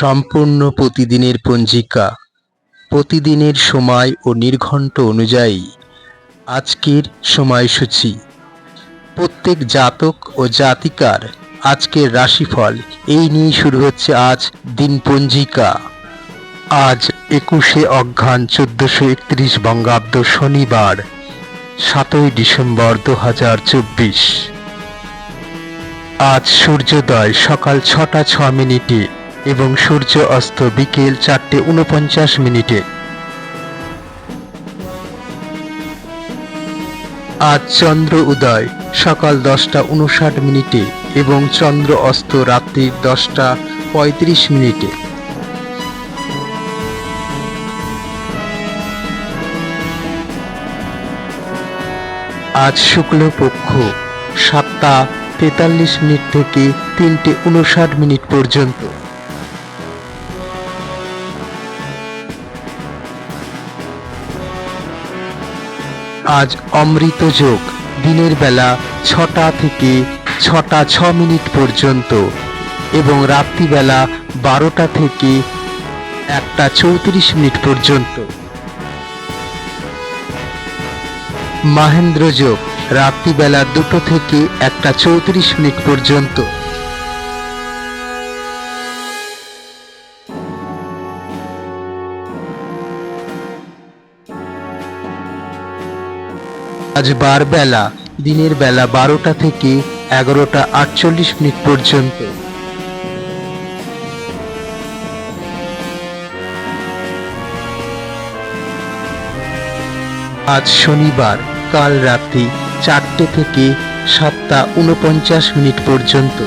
সম্পূর্ণ প্রতিদিনের পঞ্জিকা, প্রতিদিনের সময় ও নির্ঘণ্ট অনুযায়ী আজকের সময়সূচি। প্রত্যেক জাতক ও জাতিকার আজকের রাশিফল এই নিয়ে শুরু হচ্ছে আজ দিন পঞ্জিকা। আজ একুশে অঘ্রান চোদ্দশো একত্রিশ বঙ্গাব্দ শনিবার, সাতই ডিসেম্বর দু হাজার চব্বিশ। আজ সূর্যোদয় সকাল ছটা ছ মিনিটে। এবং সূর্য অস্ত বিকেল চারটে উনপঞ্চাশ মিনিটে। আজ চন্দ্র উদয়, সকাল দশটা উনষাট মিনিটে এবং চন্দ্র অস্ত রাত্রি দশটা পঁয়ত্রিশ মিনিটে। আজ শুক্লপক্ষ সাতটা তেতাল্লিশ মিনিট থেকে তিনটে উনষাট মিনিট পর্যন্ত। আজ অমৃত যোগ, দিনের বেলা ছটা থেকে ছটা ছ মিনিট পর্যন্ত এবং রাত্রিবেলা বারোটা থেকে একটা চৌত্রিশ মিনিট পর্যন্ত। মাহেন্দ্র যোগ, রাত্রিবেলা দুটো থেকে একটা চৌত্রিশ মিনিট পর্যন্ত। আজ বার দিনের বেলা বারোটা থেকে এগারোটা আটচল্লিশ মিনিট পর্যন্ত। আজ শনিবার, কাল রাত্রি চারটে থেকে সাতটা উনপঞ্চাশ মিনিট পর্যন্ত।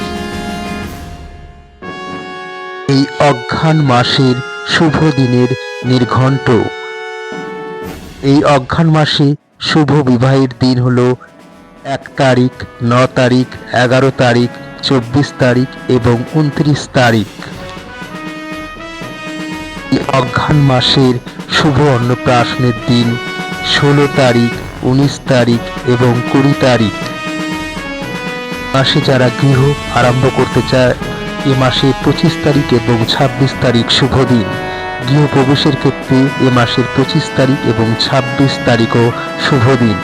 এই অঘ্রান মাসের শুভ দিনের নির্ঘণ্ট। এই অঘ্রান মাসে শুভ বিবাহের দিন হলো এক তারিখ, ন তারিখ, এগারো তারিখ, চব্বিশ তারিখ এবং উনত্রিশ তারিখ। অঘ্রান মাসের শুভ অন্নপ্রাশনের দিন ষোলো তারিখ, উনিশ তারিখ এবং কুড়ি তারিখ। মাসে যারা গৃহ আরম্ভ করতে চায়, এ মাসে পঁচিশ তারিখ এবং ছাব্বিশ তারিখ শুভ দিন। গৃহ প্রবেশের ক্ষেত্রে এ মাসের পঁচিশ তারিখ এবং ছাব্বিশ তারিখও শুভ দিন।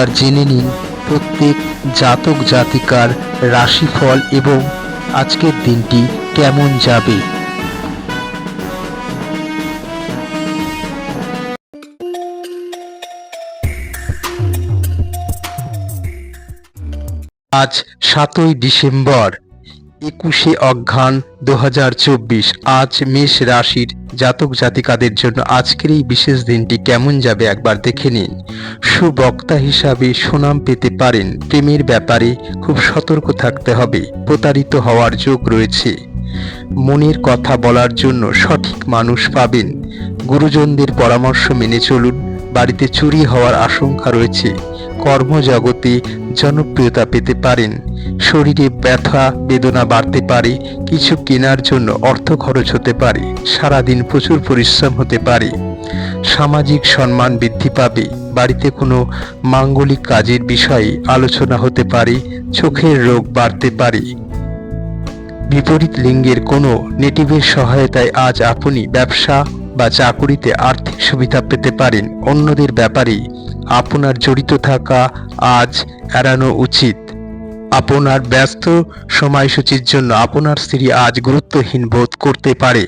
আর জেনে নিন প্রত্যেক জাতক জাতিকার রাশিফল এবং আজকের দিনটি কেমন যাবে। আজ সাতই ডিসেম্বর। একুশে অঘ্রান দু আজ মেষ রাশির জাতক জাতিকাদের জন্য আজকের এই বিশেষ দিনটি কেমন যাবে একবার দেখে নিন। সুবক্তা হিসাবে সুনাম পেতে পারেন। প্রেমের ব্যাপারে খুব সতর্ক থাকতে হবে। প্রতারিত হওয়ার যোগ রয়েছে। মনের কথা বলার জন্য সঠিক মানুষ পাবেন। গুরুজনদের পরামর্শ মেনে চলুন। বাড়িতে চুরি হওয়ার আশঙ্কা রয়েছে। কর্মজগতে জনপ্রিয়তা পেতে পারেন। শরীরে ব্যথা, বেদনা বাড়তে পারে। কিছু কেনার জন্য অর্থ খরচ হতে পারে। সারাদিন প্রচুর পরিশ্রম হতে পারে। সামাজিক সম্মান বৃদ্ধি পাবে। বাড়িতে কোনো মাঙ্গলিক কাজের বিষয়ে আলোচনা হতে পারে। চোখের রোগ বাড়তে পারে। বিপরীত লিঙ্গের কোনো নেটিভের সহায়তায় আজ আপনি ব্যবসা বা চাকুরিতে আর্থিক সুবিধা পেতে পারেন অন্যদের ব্যাপারে। আপনার জড়িত থাকা আজ এড়ানো উচিত। আপনার ব্যস্ত সময়সূচির জন্য আপনার স্ত্রী আজ গুরুত্বহীন বোধ করতে পারে।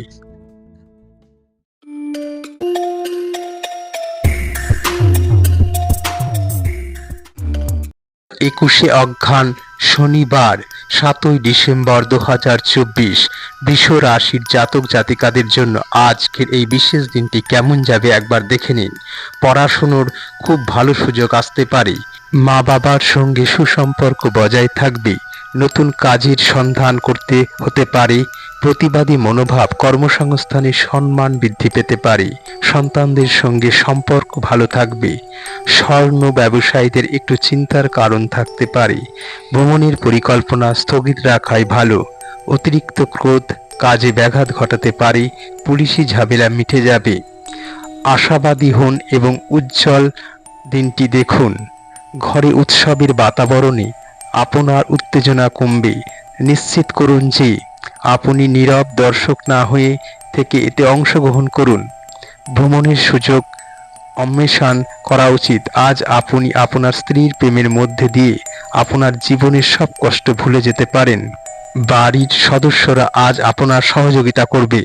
একুশে অঘ্রান শনিবার। সাতই ডিসেম্বর দু হাজার চব্বিশ বিশ্ব রাশির জাতক জাতিকাদের জন্য আজকের এই বিশেষ দিনটি কেমন যাবে একবার দেখে নিন। পড়াশুনোর খুব ভালো সুযোগ আসতে পারে। মা বাবার সঙ্গে সুসম্পর্ক বজায় থাকবে। নতুন কাজের সন্ধান করতে হতে পারে, প্রতিবাদী মনোভাব কর্মসংস্থানে সম্মান বৃদ্ধি পেতে পারে, সন্তানদের সঙ্গে সম্পর্ক ভালো থাকবে, স্বর্ণ ব্যবসায়ীদের একটু চিন্তার কারণ থাকতে পারে, ভ্রমণের পরিকল্পনা স্থগিত রাখাই ভালো, অতিরিক্ত ক্রোধ কাজে ব্যাঘাত ঘটাতে পারে, পুলিশি ঝামেলা মিটে যাবে। আশাবাদী হন এবং উজ্জ্বল দিনটি দেখুন। ঘরে উৎসবের বাতাবরণে আপনার উত্তেজনা কমবে। নিশ্চিত করুন যে, আপনি নীরব দর্শক না হয়ে থেকে এতে অংশগ্রহণ করুন। ভ্রমণের সুযোগ অন্বেষণ করা উচিত। আজ আপনি আপনার স্ত্রীর প্রেমের মধ্যে দিয়ে আপনার জীবনের সব কষ্ট ভুলে যেতে পারেন। বাড়ির সদস্যরা আজ আপনার সহযোগিতা করবে।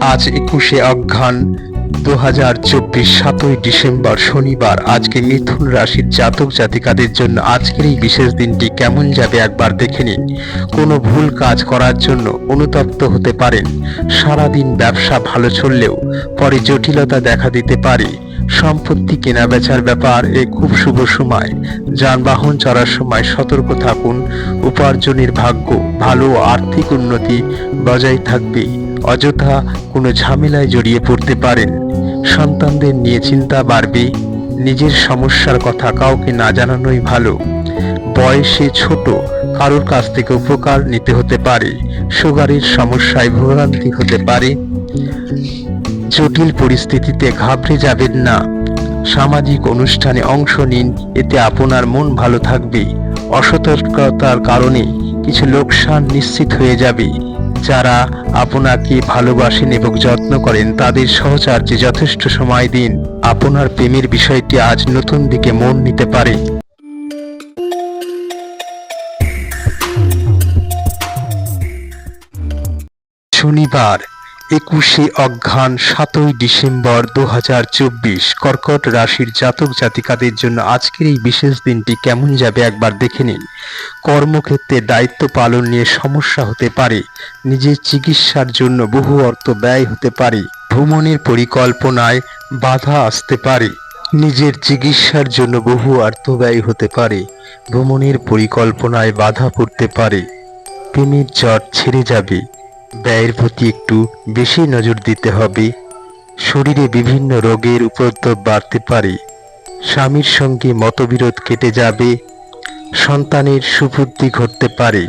আজ একুশে অঘ্রান দু হাজার চব্বিশ সাতই ডিসেম্বর শনিবার। আজকে মিথুন রাশির জাতক জাতিকাদের জন্য আজকের এই বিশেষ দিনটি কেমন যাবে একবার দেখে নিন। কোনো ভুল কাজ করার জন্য অনুতপ্ত হতে পারেন। সারাদিন ব্যবসা ভালো চললেও পরে জটিলতা দেখা দিতে পারে। সম্পত্তি কেনা বেচার ব্যাপার এ খুব শুভ সময়। যানবাহন চড়ার সময় সতর্ক থাকুন। উপার্জনের ভাগ্য ভালো আর্থিক উন্নতি বজায় থাকবে। অযথা কোনো ঝামেলায় জড়িয়ে পড়তে পারেন। সন্তানদের নিয়ে চিন্তা বাড়বে, নিজের সমস্যার কথা কাউকে না জানানোই ভালো। বয়সে ছোট, কারোর কাছ থেকে উপকার নিতে হতে পারে, সুগারের সমস্যায় ভোগান্তি হতে পারে। জটিল পরিস্থিতিতে ঘাবড়ে যাবেন না। সামাজিক অনুষ্ঠানে অংশ নিন, এতে আপনার মন ভালো থাকবে। অসতর্কতার কারণে কিছু লোকসান নিশ্চিত হয়ে যাবে। যারা আপনাকে ভালোবাসেন এবং যত্ন করেন, তাদের সহচার্যে যথেষ্ট সময় দিন। আপনার প্রেমের বিষয়টি আজ নতুন দিকে মন নিতে পারে। শনিবার একুশে অঘ্রান সাতই ডিসেম্বর দু হাজার চব্বিশ কর্কট রাশির জাতক জাতিকাদের জন্য আজকের এই বিশেষ দিনটি কেমন যাবে একবার দেখে নিন। কর্মক্ষেত্রে দায়িত্ব পালন নিয়ে সমস্যা হতে পারে, নিজের চিকিৎসার জন্য বহু অর্থ ব্যয় হতে পারে, ভ্রমণের পরিকল্পনায় বাধা আসতে পারে, নিজের চিকিৎসার জন্য বহু অর্থ ব্যয় হতে পারে, ভ্রমণের পরিকল্পনায় বাধা পড়তে পারে, প্রেমের জট ছেড়ে যাবে। ব্যয়ের প্রতি একটু বেশি নজর দিতে হবে। শরীরে বিভিন্ন রোগের উপদ্রব বাড়তে পারে। স্বামীর সঙ্গে মতবিরোধ কেটে যাবে। সন্তানের সুবুদ্ধি ঘটতে পারে।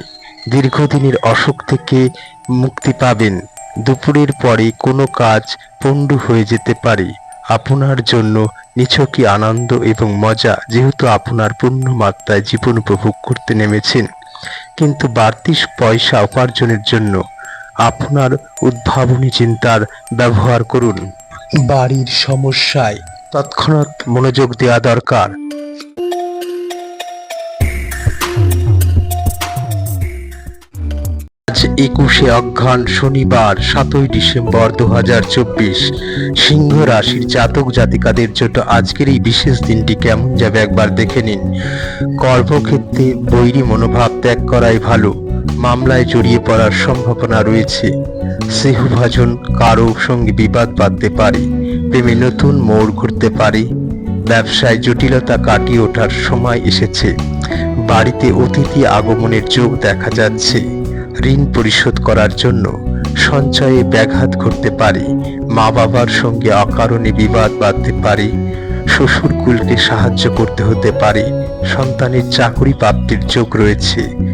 দীর্ঘদিনের অসুখ থেকে মুক্তি পাবেন। দুপুরের পরে কোনো কাজ পণ্ডু হয়ে যেতে পারে। আপনার জন্য নিছকই আনন্দ এবং মজা, যেহেতু আপনার পূর্ণ মাত্রায় জীবন উপভোগ করতে নেমেছেন। কিন্তু বাড়তি পয়সা উপার্জনের জন্য আপনার উদ্ভাবনী চিন্তার ব্যবহার করুন। বাড়ির সমস্যায় তৎক্ষণাৎ মনোযোগ দেওয়া দরকার। আজ একুশে অঘ্রান শনিবার সাতই ডিসেম্বর দু হাজার চব্বিশ। সিংহ রাশির জাতক জাতিকাদের জন্য আজকের এই বিশেষ দিনটি কেমন যাবে একবার দেখে নিন। কর্মক্ষেত্রে বৈরী মনোভাব ত্যাগ করাই ভালো। মামলায় জড়িয়ে পড়ার সম্ভাবনা রয়েছে। স্নেহভাজন কারও সঙ্গে বিবাদ বাঁধতে পারে, প্রেমে নতুন মোড় ঘুরতে পারে। ব্যবসায় জটিলতা কাটিয়ে ওঠার সময় এসেছে। বাড়িতে অতিথি আগমনের যোগ দেখা যাচ্ছে। ঋণ পরিশোধ করার জন্য সঞ্চয়ে ব্যাঘাত ঘটতে পারে। মা বাবার সঙ্গে অকারণে বিবাদ বাঁধতে পারে। শ্বশুরকুলকে সাহায্য করতে হতে পারে। সন্তানের চাকরি প্রাপ্তির যোগ রয়েছে।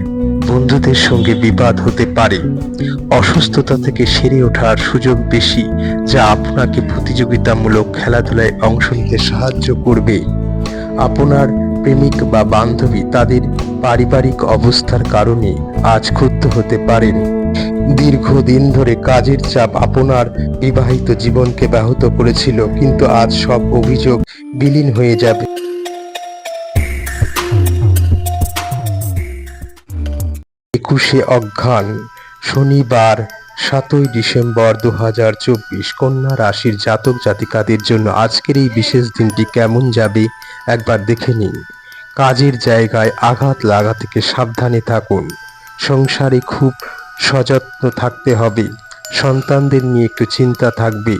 বন্ধুদের সঙ্গে বিবাদ হতে পারে। অসুস্থতা থেকে সেরে ওঠার সুযোগ বেশি, যা আপনাকে প্রতিযোগিতামূলক খেলাধুলায় অংশ নিতে সাহায্য করবে। আপনার প্রেমিক বা বান্ধবী তাদের পারিবারিক অবস্থার কারণে আজ ক্ষুব্ধ হতে পারেন। দীর্ঘদিন ধরে কাজের চাপ আপনার বিবাহিত জীবনকে ব্যাহত করেছিল, কিন্তু আজ সব অভিযোগ বিলীন হয়ে যাবে। একুশে অঘ্রান শনিবার, সাতই ডিসেম্বর দু হাজার চব্বিশ। কন্যা রাশির জাতক জাতিকাদের জন্য আজকের এই বিশেষ দিনটি কেমন যাবে একবার দেখে নিন। কাজের জায়গায় আঘাত লাগা থেকে সাবধানে থাকুন। সংসারে খুব সযত্ন থাকতে হবে। সন্তানদের নিয়ে একটু চিন্তা থাকবে।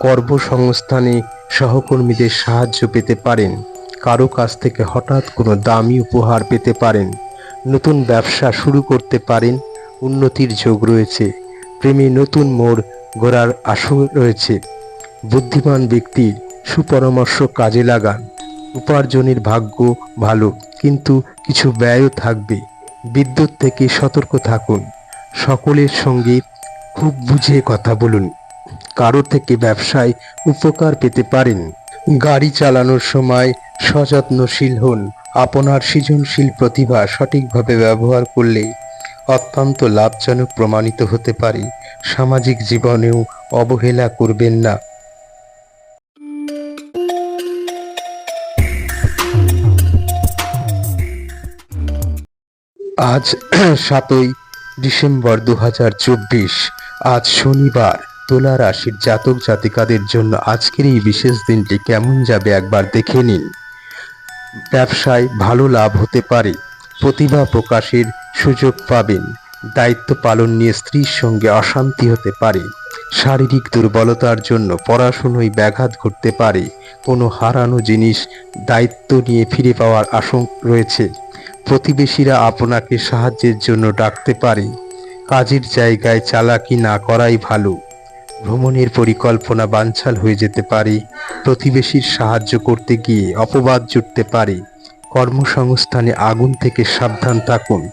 কর্মসংস্থানে সহকর্মীদের সাহায্য পেতে পারেন। কারও কাছ থেকে হঠাৎ কোনো দামি উপহার পেতে পারেন। নতুন ব্যবসা শুরু করতে পারেন, উন্নতির যোগ রয়েছে। প্রেমে নতুন মোড় গড়ার আশু রয়েছে। বুদ্ধিমান ব্যক্তির সুপরামর্শ কাজে লাগান। উপার্জনের ভাগ্য ভালো, কিন্তু কিছু ব্যয়ও থাকবে। বিদ্যুৎ থেকে সতর্ক থাকুন। সকলের সঙ্গে খুব বুঝে কথা বলুন। কারও থেকে ব্যবসায় উপকার পেতে পারেন। গাড়ি চালানোর সময় সযত্নশীল হন। আপনার সৃজনশীল প্রতিভা সঠিকভাবে ব্যবহার করলে অত্যন্ত লাভজনক প্রমাণিত হতে পারে। সামাজিক জীবনেও অবহেলা করবেন না। আজ সাতই ডিসেম্বর দু হাজার চব্বিশ, আজ শনিবার। তুলা রাশির জাতক জাতিকাদের জন্য আজকের এই বিশেষ দিনটি কেমন যাবে একবার দেখে নিন। ব্যবসায় ভালো লাভ হতে পারে। প্রতিভা প্রকাশের সুযোগ পাবেন। দায়িত্ব পালন নিয়ে স্ত্রীর সঙ্গে অশান্তি হতে পারে। শারীরিক দুর্বলতার জন্য পড়াশুনোয় ব্যাঘাত ঘটতে পারে। কোনো হারানো জিনিস দায়িত্ব নিয়ে ফিরে পাওয়ার আশঙ্কা রয়েছে। প্রতিবেশীরা আপনাকে সাহায্যের জন্য ডাকতে পারে। কাজের জায়গায় চালাকি না করাই ভালো। ভ্রমণের পরিকল্পনা বানচাল হয়ে যেতে পারে। প্রতিবেশীর সাহায্য করতে গিয়ে অপবাদ জুটতে পারে। কর্মসংস্থানে আগুন থেকে সাবধান থাকুন।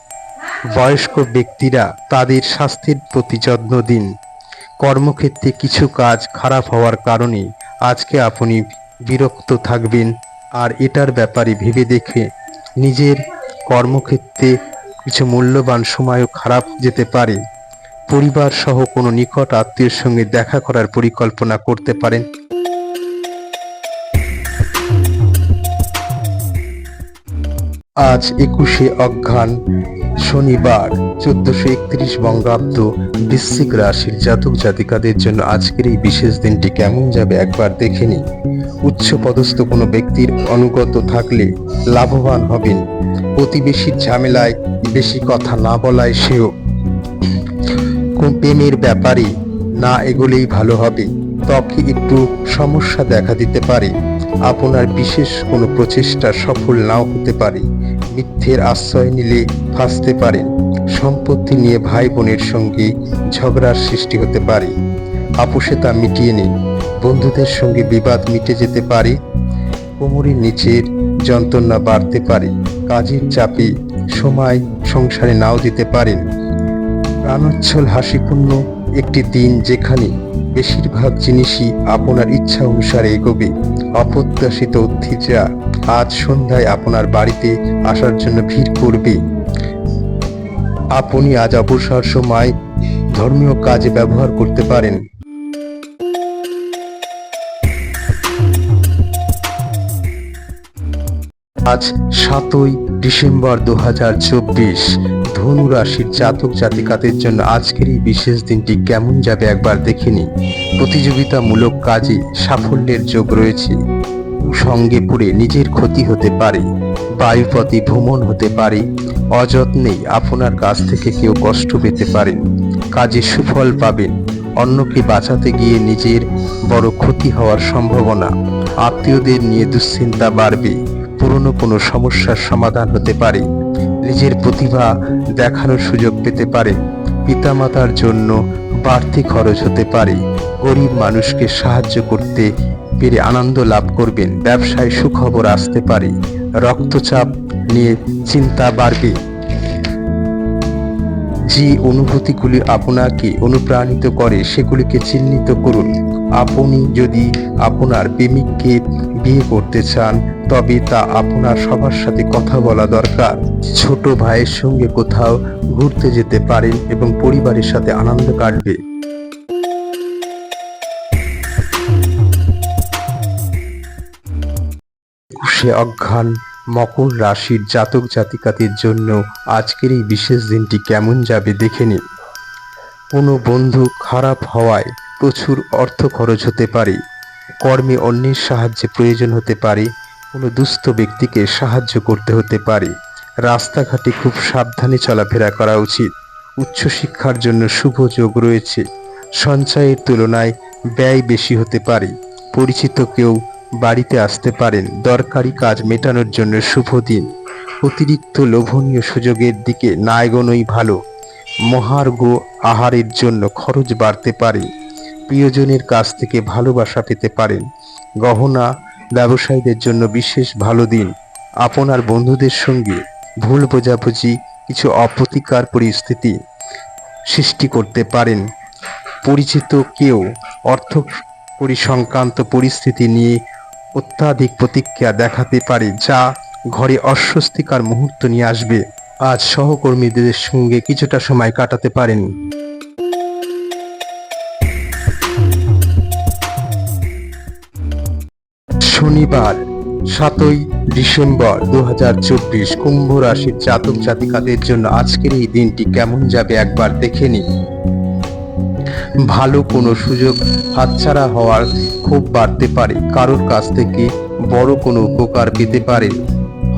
বয়স্ক ব্যক্তিরা তাদের স্বাস্থ্যের প্রতি যত্ন দিন। কর্মক্ষেত্রে কিছু কাজ খারাপ হওয়ার কারণে আজকে আপনি বিরক্ত থাকবেন। আর এটার ব্যাপারে ভেবে দেখে নিজের কর্মক্ষেত্রে কিছু মূল্যবান সময়ও খারাপ যেতে পারে। পরিবার সহ কোনো নিকট আত্মীয়ের সঙ্গে দেখা করার পরিকল্পনা করতে পারেন। আজ একুশে অজ্ঞান শনিবার, চোদ্দশো একত্রিশ বঙ্গাব্দ বৃশ্চিক রাশির জাতক জাতিকাদের জন্য আজকের এই বিশেষ দিনটি কেমন যাবে একবার দেখে নিন। উচ্চ পদস্থ কোনো ব্যক্তির অনুগত থাকলে লাভবান হবেন। প্রতিবেশীর ঝামেলায় বেশি কথা না বলায় সেও কোন প্রেমের ব্যাপারে না এগোলেই ভালো হবে ত্বকে একটু সমস্যা দেখা দিতে পারে। আপনার বিশেষ কোনো প্রচেষ্টা সফল নাও হতে পারে। মিথ্যের আশ্রয় নিলে ফাঁসতে পারেন। সম্পত্তি নিয়ে ভাই বোনের সঙ্গে ঝগড়ার সৃষ্টি হতে পারে। আপোষে তা মিটিয়ে নিন। বন্ধুদের সঙ্গে বিবাদ মিটে যেতে পারে। কোমরের নিচের যন্ত্রণা বাড়তে পারে। কাজের চাপে সময় সংসারে নাও দিতে পারেন। প্রাণোচ্ছল হাসিপূর্ণ একটি দিন যেখানে বেশিরভাগ জিনিসই আপনার ইচ্ছা অনুসারে এগোবে। অপ্রত্যাশিত অতিথিরা আজ সন্ধ্যায় আপনার বাড়িতে আসার জন্য ভিড় করবে। আপনি আজ অবসর সময় ধর্মীয় কাজে ব্যবহার করতে পারেন। আজ সাতই ডিসেম্বর দু হাজার চব্বিশ ধনু রাশির জাতক জাতিকাদের জন্য আজকের এই বিশেষ দিনটি কেমন যাবে একবার দেখে নিন। প্রতিযোগিতামূলক কাজে সাফল্যের যোগ রয়েছে। সঙ্গে পড়ে নিজের ক্ষতি হতে পারে, বায়ুপথে ভ্রমণ হতে পারে অযত্নেই আপনার কাছ থেকে কেউ কষ্ট পেতে পারেন, কাজে সুফল পাবেন, অন্যকে বাঁচাতে গিয়ে নিজের বড় ক্ষতি হওয়ার সম্ভাবনা, আত্মীয়দের নিয়ে দুশ্চিন্তা বাড়বে। পুরনো কোনো সমস্যার সমাধান হতে পারে। নিজের প্রতিভা দেখানোর সুযোগ পেতে পারে। পিতামাতার জন্য বাড়তি খরচ হতে পারে। গরিব মানুষকে সাহায্য করতে পেরে আনন্দ লাভ করবেন। ব্যবসায় সুখবর আসতে পারে। রক্তচাপ নিয়ে চিন্তা বাড়বে। যে অনুভূতিগুলি আপনাকে অনুপ্রাণিত করে, সেগুলিকে চিহ্নিত করুন। আপনি যদি আপনার প্রেমিককে বিয়ে করতে চান, তবে তা আপনার সবার সাথে কথা বলা দরকার। ছোট ভাইয়ের সঙ্গে কোথাও ঘুরতে যেতে পারেন এবং পরিবারের সাথে আনন্দ কাটবে। একুশে অঘ্রান মকর রাশির জাতক জাতিকাদের জন্য আজকের এই বিশেষ দিনটি কেমন যাবে দেখে নিন। কোনো বন্ধু খারাপ হওয়ায় প্রচুর অর্থ খরচ হতে পারে। কর্মে অন্যের সাহায্যে প্রয়োজন হতে পারে, কোনো দুস্থ ব্যক্তিকে সাহায্য করতে হতে পারে। রাস্তাঘাটে খুব সাবধানে চলাফেরা করা উচিত। উচ্চশিক্ষার জন্য শুভ যোগ রয়েছে। সঞ্চয়ের তুলনায় ব্যয় বেশি হতে পারে। পরিচিত কেউ বাড়িতে আসতে পারেন। দরকারি কাজ মেটানোর জন্য শুভ দিন। অতিরিক্ত লোভনীয় সুযোগের দিকে না এগোনোই ভালো। মহার্ঘ আহারের জন্য খরচ বাড়তে পারে। প্রিয়জনের কাছ থেকে ভালোবাসা পেতে পারেন। গহনা ব্যবসায়ীদের জন্য বিশেষ ভালো দিন। আপনার বন্ধুদের সঙ্গে ভুল বোঝাবুঝি, কিছু অপ্রতিকার পরিস্থিতি সৃষ্টি করতে পারেন। পরিচিত কেউ অর্থ পরিসংক্রান্ত পরিস্থিতি নিয়ে অত্যাধিক প্রতিক্রিয়া দেখাতে পারে, যা ঘরে অস্বস্তিকর মুহূর্ত নিয়ে আসবে। আজ সহকর্মীদের সঙ্গে কিছুটা সময় কাটাতে পারেন। শনিবার, সাতই ডিসেম্বর দু কুম্ভ রাশির জাতক জাতিকাদের জন্য আজকের এই দিনটি কেমন যাবে একবার দেখে নিন। ভালো কোনো সুযোগ হাতছাড়া হওয়ার খুব বাড়তে পারে, কারোর কাছ থেকে বড় কোনো উপকার পেতে পারে।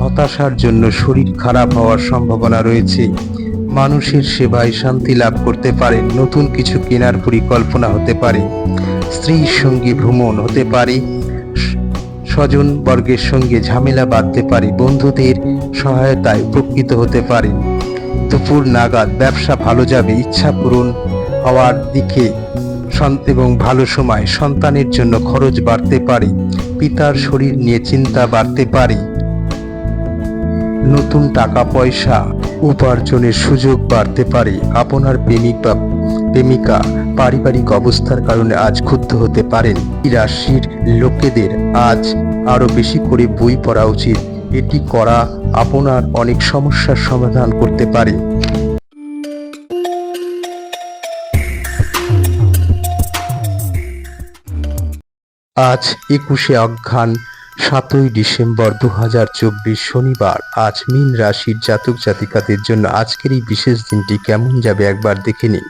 হতাশার জন্য শরীর খারাপ হওয়ার সম্ভাবনা রয়েছে। মানুষের সেবায় শান্তি লাভ করতে পারে, নতুন কিছু কেনার পরিকল্পনা হতে পারে। স্ত্রীর সঙ্গে ভ্রমণ হতে পারে। স্বজন বর্গের সঙ্গে ঝামেলা বাঁধতে পারে, বন্ধুদের সহায়তায় উপকৃত হতে পারে। দুপুর নাগাদ ব্যবসা ভালো যাবে, ইচ্ছা পূরণ হওয়ার দিকে এবং ভালো সময় সন্তানের জন্য খরচ বাড়তে পারে, পিতার শরীর নিয়ে চিন্তা বাড়তে পারে। নতুন টাকা পয়সা উপার্জনের সুযোগ বাড়তে পারে। আপনার প্রেমিক বা প্রেমিকা পারিবারিক অবস্থার কারণে আজ ক্ষুব্ধ হতে পারেন। এই রাশির লোকেদের আজ আরও বেশি করে বই পড়া উচিত। এটি করা আপনার অনেক সমস্যার সমাধান করতে পারে। আজ একুশে অঘ্রান সাতই ডিসেম্বর দু হাজার চব্বিশ শনিবার। আজ মীন রাশির জাতক জাতিকাদের জন্য আজকের এই বিশেষ দিনটি কেমন যাবে একবার দেখে নিন।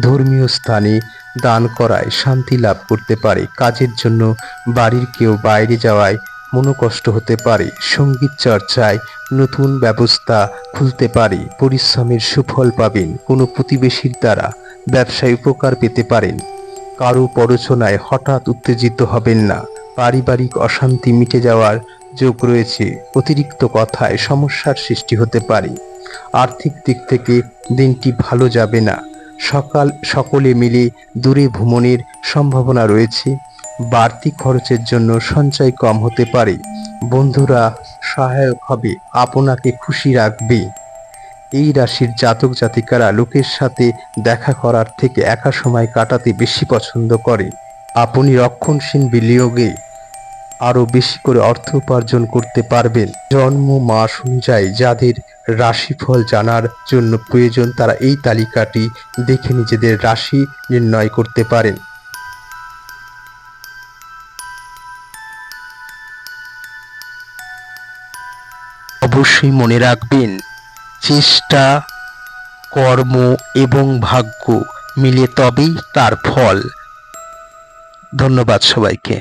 ধর্মীয় স্থানে দান করায় শান্তি লাভ করতে পারে। কাজের জন্য বাড়ির কেউ বাইরে যাওয়ায় মনোকষ্ট হতে পারে। সংগীত চর্চায় নতুন ব্যবস্থা খুলতে পারে। পরিশ্রমের সুফল পাবেন। কোনো প্রতিবেশীর দ্বারা ব্যবসায় উপকার পেতে পারেন। কারও পরচনায় হঠাৎ উত্তেজিত হবেন না। পারিবারিক অশান্তি মিটে যাওয়ার যোগ রয়েছে। অতিরিক্ত কথায় সমস্যার সৃষ্টি হতে পারে। আর্থিক দিক থেকে দিনটি ভালো যাবে না। সকাল, সকলে মিলে দূরে ভ্রমণের সম্ভাবনা রয়েছে। বাড়তি খরচের জন্য সঞ্চয় কম হতে পারে। বন্ধুরা সহায়ক হবে, আপনাকে খুশি রাখবে। এই রাশির জাতক জাতিকারা লোকের সাথে দেখা করার থেকে একা সময় কাটাতে বেশি পছন্দ করে। আপনি রক্ষণশীল বিনিয়োগে আরও বেশি করে অর্থ উপার্জন করতে পারবেন। জন্ম মাস অনুযায়ী যাদের রাশিফল জানার জন্য প্রয়োজন, তারা এই তালিকাটি দেখে নিজেদের রাশি নির্ণয় করতে পারেন। অবশ্যই মনে রাখবেন, চেষ্টা, কর্ম এবং ভাগ্য মিলে তবেই তার ফল। ধন্যবাদ সবাইকে।